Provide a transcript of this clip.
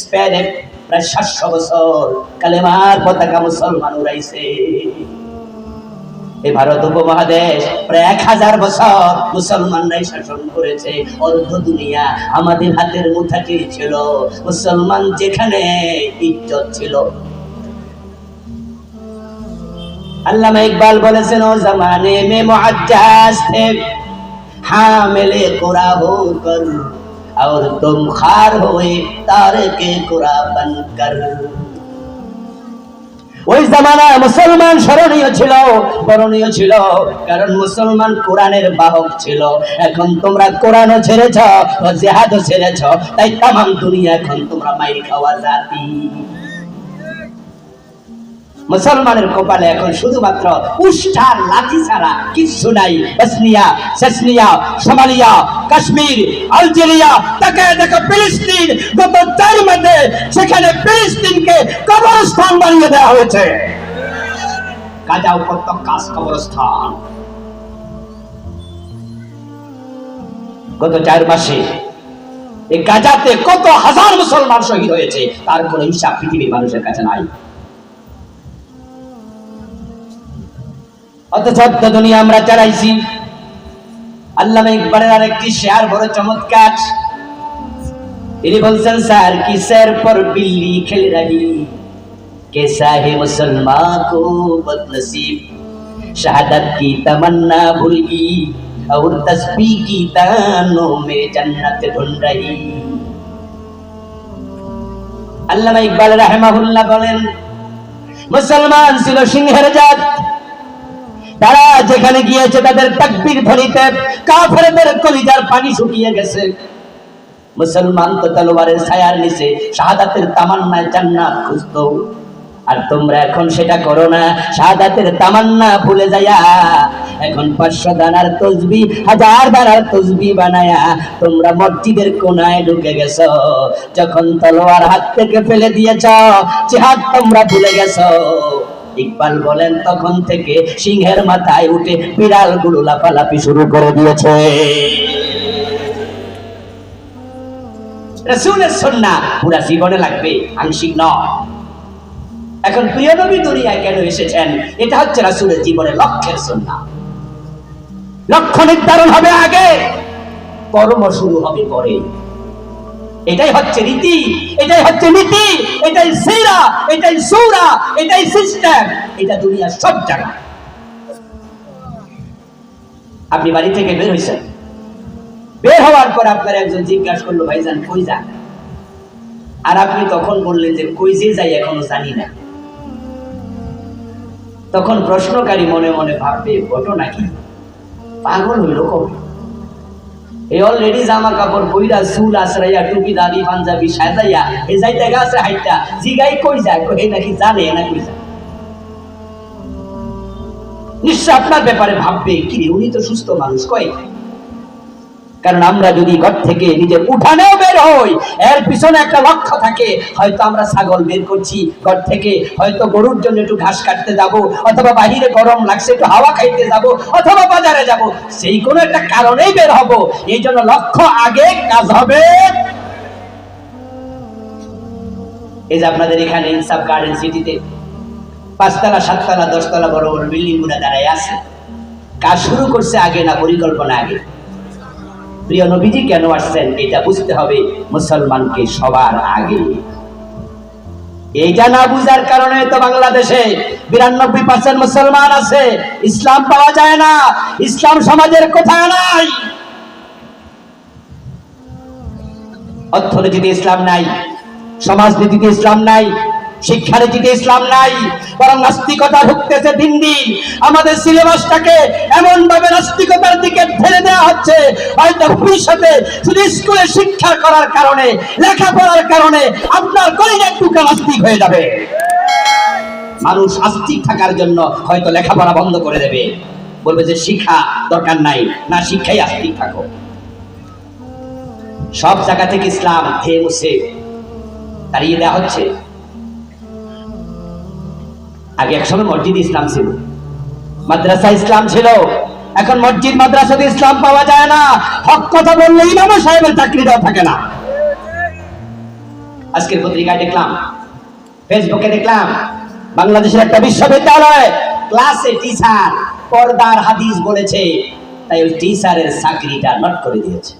স্পেনে প্রায় সাতশো বছর কালেমার পতাকা মুসলমান উড়াইছে। এই ভারত উপমহাদেশ প্রায় এক হাজার বছর মুসলমানরাই শাসন করেছে। অর্ধ দুনিয়া আমাদের হাতের মুঠাটি ছিল। মুসলমান যেখানে ইজ্জত ছিল। আল্লামা ইকবাল বলেছেন, ও জামানে মে মুআজ্জাজ কর। और तुम खार हुए तारे के कुरा बनकर ওই জামানায় মুসলমান স্মরণীয় ছিল বরণীয় ছিল কারণ মুসলমান কোরআনের বাহক ছিল এখন তোমরা কোরআনও ছেড়েছ ও জেহাদও ছেড়েছ তাই তামাম দুনিয়া এখন তোমরা মাইর খাওয়া জাতি মুসলমানের কপালে এখন শুধুমাত্র উষ্ঠার লাঠি ছাড়া কিছু নাই। Bosnia Chechnya Somalia, Kashmir, Algeria, তাকে দেখো ফিলিস্তিন, গত চার মাসে সেখানে ফিলিস্তিনকে কবরস্থান বানিয়ে দেওয়া হয়েছে। কাজা উপত্যকাস কবরস্থান। গত চার মাসে এই গাজাতে কত হাজার মুসলমান শহীদ হয়েছে, তার কোনো হিসাব পৃথিবীর মানুষের কাছে নাই। অথচ অর্ধ দুনিয়া আমরা চালাইছি আল্লাহ ইকবালের আরেকটি শেয়ার বড় চমৎকার তিনি বলছেন স্যার কিসের পর বিল্লি খেল রহি कैसा है मुसलमान को बदनसीब शहादत की तमन्ना भूल गई और तस्बीह की तानों में जन्नत ढूंढ रही আল্লামা ইকবাল রাহেমাহুল্লাহ বলেন মুসলমান ছিল সিংহের জাত তারা যেখানে গিয়েছে তাদের তাকবীর ধ্বনিতে কাফেরদের কলিজার পানি শুকিয়ে গেছে। মুসলমান তো তলোয়ারের ছায়ার নিচে শাহাদাতের তামান্নায় জান্নাত খুঁজতো। আর তোমরা এখন সেটা করো না, শাহাদাতের তামান্না ভুলে যায়া এখন পাঁচশো দানার তসবি, হাজার দানার তসবি বানায়া তোমরা মসজিদের কোনায় ঢুকে গেছো। যখন তলোয়ার হাত থেকে ফেলে দিয়েছ চেহাদ তোমরা ভুলে গেছো। ইকবাল বলেন, তখন থেকে সিংহের মাথায় উঠে বিড়ালগুলো লাফালাফি শুরু করে দিয়েছে। রসুলের সন্না পুরা জীবনে লাগবে, আংশিক নয়। এখন প্রিয় নবী দুনিয়ায় কেন এসেছেন? এটা হচ্ছে রাসুলের জীবনে লক্ষ্যের সন্না। লক্ষ্য নির্ধারণ হবে আগে, কর্ম শুরু হবে পরে। এটাই হচ্ছে রীতি, এটাই হচ্ছে নীতি, এটাই এটাই সৌরা, এটাই সিস্টেম এটা দুনিয়ার সব জায়গায় আপনি বাড়ি থেকে বের হয়েছেন বের হওয়ার পর আপনার একজন জিজ্ঞাসা করল, ভাইজান, কই যান? আর আপনি তখন বললেন যে, কই যে যাই এখনও জানি না। তখন প্রশ্নকারী মনে মনে ভাববে, ঘটনা কি? পাগল হইল কবে? এই অলরেডি জামা কাপড় বইরা চুল আশ্রাইয়া টুপি দাবি পাঞ্জাবি সাজাইয়া এ যাইতে গাছে হাইটা জিগাই কই যায়? কই নাকি জানে না কই যায় নিশ্চয় আপনার ব্যাপারে ভাববে কি রে উনি তো সুস্থ মানুষ, কয়? কারণ আমরা যদি ঘর থেকে নিজের উঠানেও বের হই, এর পিছনে একটা লক্ষ্য থাকে, হয়তো আমরা ছাগল বের করছি ঘর থেকে, হয়তো গরুর জন্য একটু ঘাস কাটতে যাব, অথবা বাহিরে গরম লাগছে, একটু হাওয়া খাইতে যাব, অথবা বাজারে যাব। সেই কোনো একটা কারণেই বের হব। এই জন্য লক্ষ্য আগে, কাজ হবে। এই যে আপনাদের এখানে ইনসাফ গার্ডেন সিটিতে পাঁচতলা, সাততলা, দশতলা বড় বড় বিল্ডিংগুলা দাঁড়ায় আছে। কাজ শুরু করছে আগে না পরিকল্পনা আগে? প্রিয় নবীজি কেন আসছেন এটা বুঝতে হবে মুসলমানকে সবার আগে। এইটা না বুঝার কারণে তো বাংলাদেশে বিরানব্বই পার্সেন্ট মুসলমান আছে। ইসলাম পাওয়া যায় না। ইসলাম সমাজের কোথায় নাই। অর্থনীতিতে ইসলাম নাই, সমাজনীতিতে ইসলাম নাই শিক্ষানীতিতে ইসলাম নাই, বরং নাস্তিকতা ঢুকতেছে দিন দিন। আমাদের সিলেবাসটাকে এমন ভাবে নাস্তিকতার দিকে ঠেলে দেওয়া হচ্ছে, হয়তো ভবিষ্যতে শুধু স্কুলে শিক্ষা করার কারণে, লেখাপড়ার কারণে আপনার কলিজা টুকা নাস্তিক হয়ে যাবে। মানুষ আস্তিক থাকার জন্য হয়তো লেখাপড়া বন্ধ করে দেবে। বলবে যে শিক্ষা দরকার নাই, না শিক্ষাই আস্তিক থাকো সব জায়গা থেকে ইসলাম ধেয়ে মুছে তাড়িয়ে দেওয়া হচ্ছে। আগে একসময় মসজিদ ইসলাম ছিল। মাদ্রাসা ইসলাম ছিল। এখন মসজিদ, মাদ্রাসাতে ইসলাম পাওয়া যায় না। হক কথা বললে ইমাম সাহেবের চাকরি দেওয়া থাকে না। আজকের পত্রিকায় দেখলাম, ফেসবুকে দেখলাম, বাংলাদেশের একটা বিশ্ববিদ্যালয়, ক্লাসে টিচার পর্দার হাদিস বলেছে, তাই ওই টিচারের চাকরিটা নট করে দিয়েছে।